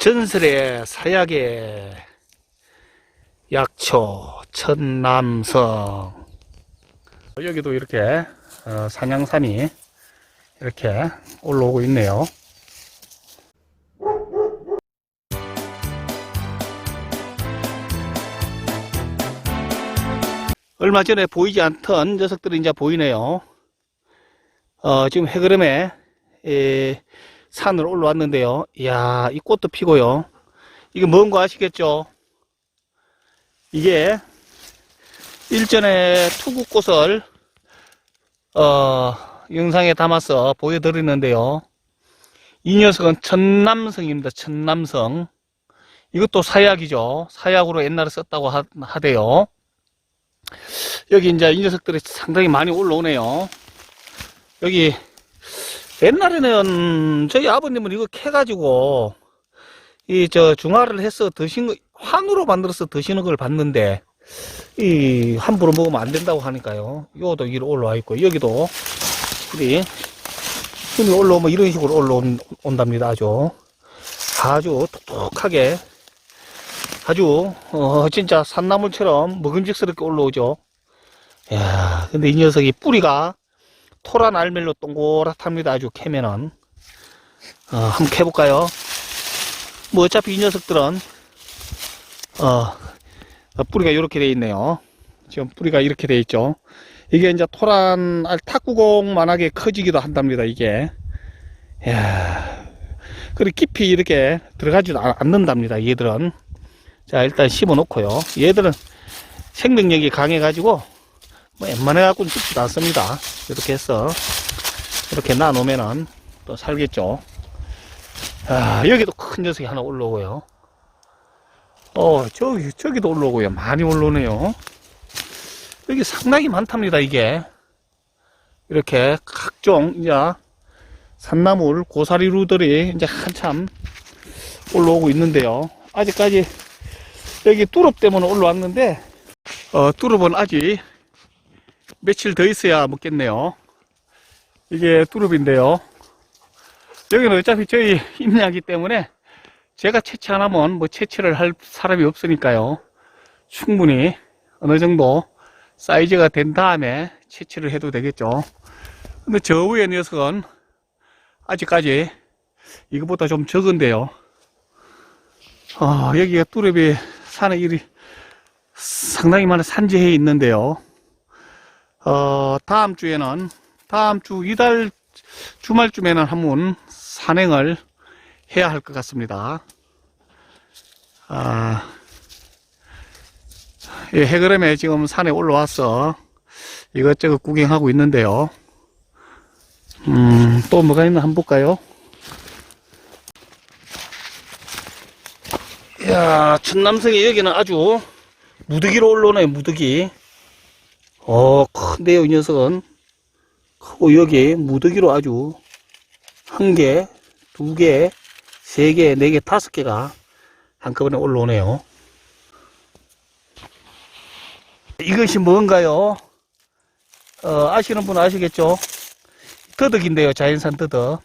전설의 사약의 약초 천남성 여기도 이렇게 어, 산양삼이 이렇게 올라오고 있네요. 얼마 전에 보이지 않던 녀석들이 이제 보이네요. 어, 지금 해그름에 에, 산을 올라왔는데요. 이야, 이 꽃도 피고요. 이게 뭔 거 아시겠죠? 이게 일전에 투구꽃을 어, 영상에 담아서 보여드리는데요. 이 녀석은 천남성입니다. 천남성. 이것도 사약이죠. 사약으로 옛날에 썼다고 하, 하대요. 여기 이제 이 녀석들이 상당히 많이 올라오네요. 여기 옛날에는 저희 아버님은 이거 캐가지고 이 저 중화를 해서 드신 거 환으로 만들어서 드시는 걸 봤는데 이 함부로 먹으면 안 된다고 하니까요. 요도 위로 올라와 있고 여기도 이 힘이 올라오면 이런 식으로 올라온답니다. 아주 아주 톡톡하게 아주 어 진짜 산나물처럼 먹음직스럽게 올라오죠. 야 근데 이 녀석이 뿌리가 토란 알멜로 동그랗답니다. 아주 캐면은 어, 한번 캐볼까요? 뭐 어차피 이 녀석들은 어, 어, 뿌리가 이렇게 돼 있네요. 지금 뿌리가 이렇게 돼 있죠. 이게 이제 토란 알 탁구공만하게 커지기도 한답니다. 이게 야 그리고 깊이 이렇게 들어가지도 않- 않는답니다. 얘들은 자 일단 심어 놓고요. 얘들은 생명력이 강해 가지고 뭐 웬만해 갖고는 죽지도 않습니다. 이렇게 해서 이렇게 놔놓으면은 또 살겠죠. 아, 여기도 큰 녀석이 하나 올라오고요. 어, 저기, 저기도 올라오고요. 많이 올라오네요. 여기 상당히 많답니다, 이게. 이렇게 각종, 이제, 산나물, 고사리루들이 이제 한참 올라오고 있는데요. 아직까지 여기 뚜릅 때문에 올라왔는데, 어, 뚜릅은 아직 며칠 더 있어야 먹겠네요. 이게 뚜릅인데요. 여기는 어차피 저희 임야기 때문에 제가 채취 안 하면 뭐 채취를 할 사람이 없으니까요. 충분히 어느 정도 사이즈가 된 다음에 채취를 해도 되겠죠. 근데 저 위에 녀석은 아직까지 이거보다 좀 적은데요. 아, 여기가 뚜릅이 산에 일이 상당히 많은 산지해 있는데요. 어, 다음 주에는, 다음 주 이달 주말쯤에는 한번 산행을 해야 할 것 같습니다. 아, 이 해그램에 지금 산에 올라와서 이것저것 구경하고 있는데요. 음, 또 뭐가 있나 한번 볼까요? 이야, 천남성이 여기는 아주 무더기로 올라오네요, 무더기. 어, 큰데요, 이 녀석은. 크고, 여기 무더기로 아주 한 개, 두 개, 세 개, 네 개, 다섯 개가 한꺼번에 올라오네요. 이것이 뭔가요? 어, 아시는 분 아시겠죠? 더덕인데요, 자연산 더덕.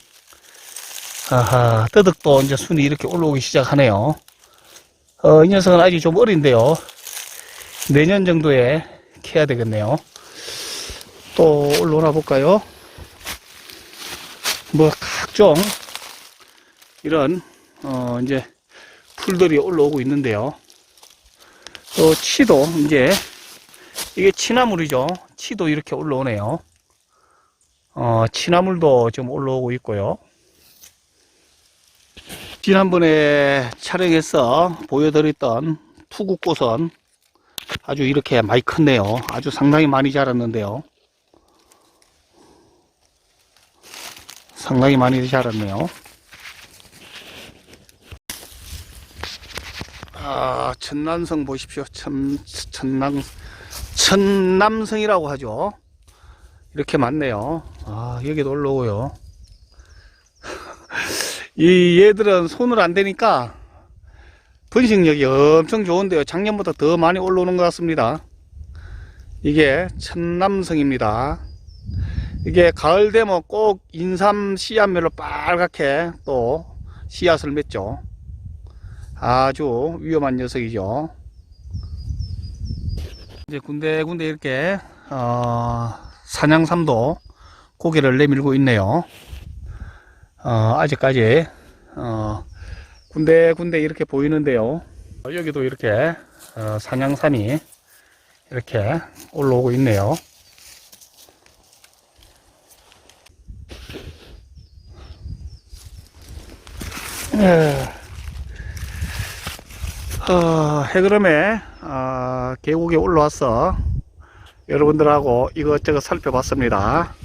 아하, 더덕도 이제 순이 이렇게 올라오기 시작하네요. 어, 이 녀석은 아직 좀 어린데요. 내년 정도에 캐야 되겠네요. 또 올라오나 볼까요? 뭐 각종 이런 어 이제 풀들이 올라오고 있는데요. 또 치도 이제 이게 치나물이죠. 치도 이렇게 올라오네요. 어 치나물도 좀 올라오고 있고요. 지난번에 촬영해서 보여드렸던 투구꽃은 아주 이렇게 많이 컸네요. 아주 상당히 많이 자랐는데요. 상당히 많이 자랐네요. 아, 천남성 보십시오. 천, 천남, 천남성이라고 하죠. 이렇게 많네요. 아, 여기도 올라오고요. 이 얘들은 손을 안 대니까 번식력이 엄청 좋은데요. 작년보다 더 많이 올라오는 것 같습니다. 이게 천남성입니다. 이게 가을 되면 꼭 인삼 씨앗별로 빨갛게 또 씨앗을 맺죠. 아주 위험한 녀석이죠. 이제 군데군데 이렇게 어, 사냥삼도 고개를 내밀고 있네요. 어, 아직까지 어, 군데군데 이렇게 보이는데요. 어, 여기도 이렇게 어, 사냥삼이 이렇게 올라오고 있네요. 에, 어, 해그름에 어, 계곡에 올라와서 여러분들하고 이것저것 살펴봤습니다.